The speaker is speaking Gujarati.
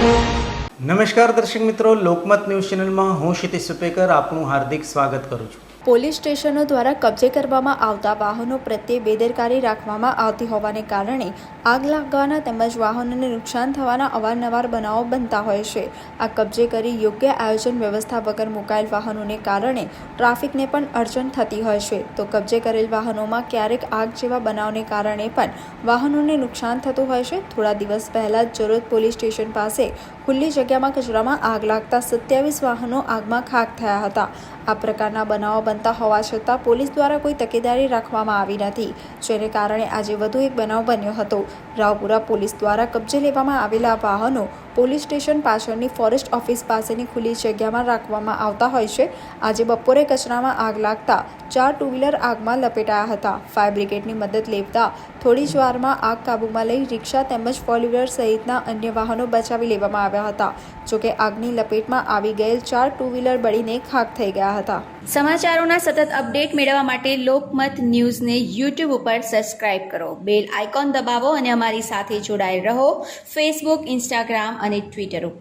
નમસ્કાર દર્શક મિત્રો લોકમત ન્યૂઝ ચેનલમાં હું ક્ષિતિશ સુપેકર આપનું હાર્દિક સ્વાગત કરું છું. પોલીસ સ્ટેશનો દ્વારા કબજે કરવામાં આવતા વાહનો પ્રત્યે બેદરકારી રાખવામાં આવતી હોવાને કારણે આગ લાગવાના તેમજ વાહનોને નુકસાન થવાના અવારનવાર બનાવો બનતા હોય છે. આ કબજે કરી યોગ્ય આયોજન વ્યવસ્થા વગર મુકાયેલ વાહનોને કારણે ટ્રાફિકને પણ અડચણ થતી હોય છે. તો કબજે કરેલ વાહનોમાં ક્યારેક આગ જેવા બનાવને કારણે પણ વાહનોને નુકસાન થતું હોય છે. થોડા દિવસ પહેલાં જ જરોદ પોલીસ સ્ટેશન પાસે ખુલ્લી જગ્યામાં કચરામાં આગ લાગતા સત્યાવીસ વાહનો આગમાં ખાક થયા હતા. આ પ્રકારના બનાવો બનતા હોવા છતાં પોલીસ દ્વારા કોઈ તકેદારી રાખવામાં આવી નથી, જેને કારણે આજે વધુ એક બનાવ બન્યો હતો. રાવપુરા પોલીસ દ્વારા કબજે લેવામાં આવેલા વાહનો પોલીસ સ્ટેશન પાછળની ફોરેસ્ટ ઓફિસ પાસેની ખુલ્લી જગ્યામાં રાખવામાં આવતા હોય છે. આજે બપોરે કચરામાં આગ લાગતા ચાર ટુ વ્હીલર આગમાં લપેટાયા હતા. ફાયર બ્રિગેડની મદદ લેતા થોડી જ વારમાં આગ કાબૂમાં લઈ રિક્ષા તેમજ ફોર વ્હીલર સહિતના અન્ય વાહનો બચાવી લેવામાં આવ્યા હતા. જોકે આગની લપેટમાં આવી ગયેલ ચાર ટુ વ્હીલર બળીને ખાક થઈ ગયા હતા. સમાચારોના સતત અપડેટ મેળવવા માટે લોકમત ન્યૂઝને યુટ્યુબ ઉપર સબસ્ક્રાઇબ કરો. બેલ આઇકોન દબાવો અને અમારી સાથે જોડાયેલ રહો. ફેસબુક ઇન્સ્ટાગ્રામ અને ટ્વિટર ઉપર.